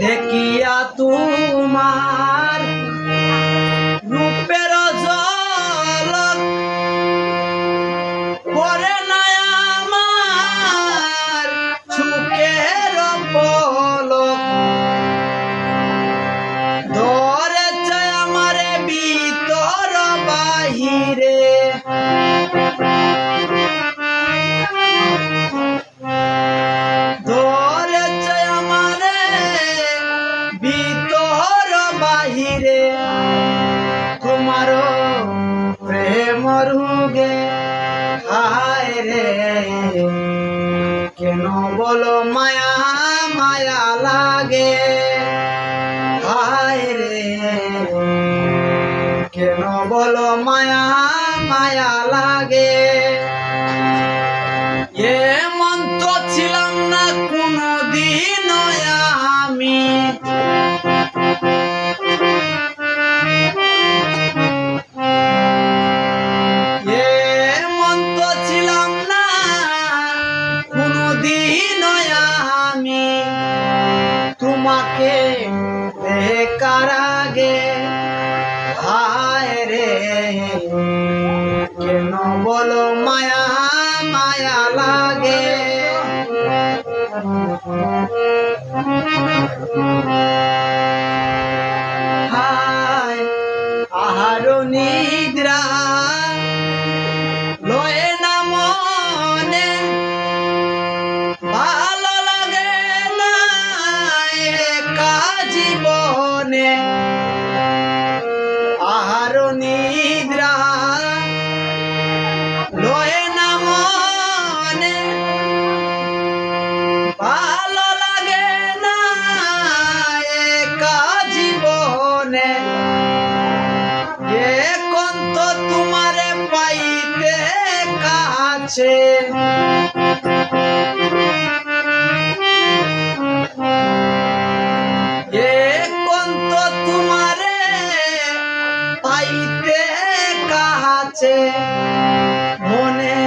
দেখিয়া তোমার প্রেম রুগে হায় রে, কেন বলো মায়া মায়া লাগে? হায় রে, কেন বলো মায়া মায়া লাগে? এমন তোমাকে কারাগে হায় রে কেন বলো মায়া মায়া জীবনে আহার নিদ্রা লয়ে না মনে। ভালো লাগে না একা জীবনে। এখন তো তোমারে পাইতে কাছে। কাছে মনে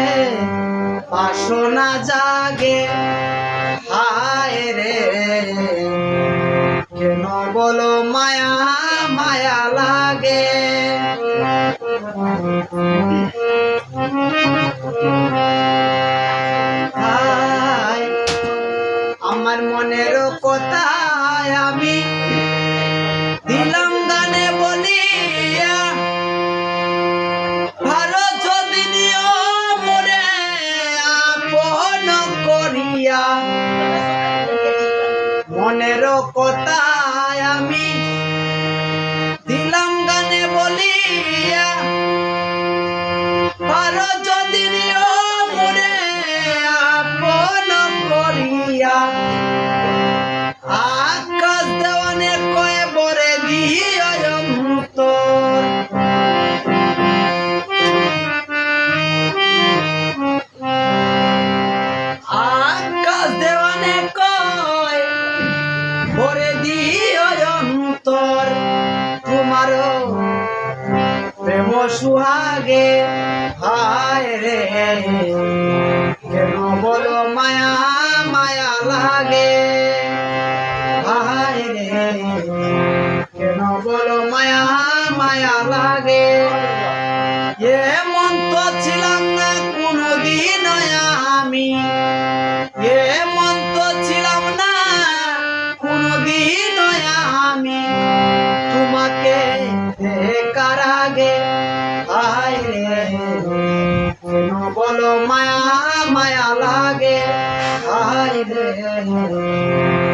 বাসনা জাগে। হায় রে। কেন বলো মায়া মায়া লাগে? আমার মনের কথায় আমি? কথায় আমি? সুহাগে, হায় রে। কেন বলো মায়া মায়া লাগে? হায় রে। কেন বলো মায়া মায়া লাগে? এমন তো ছিলাম না, কোনোদিন আমি। বলো মায়া মায়া লাগে হায় মায়া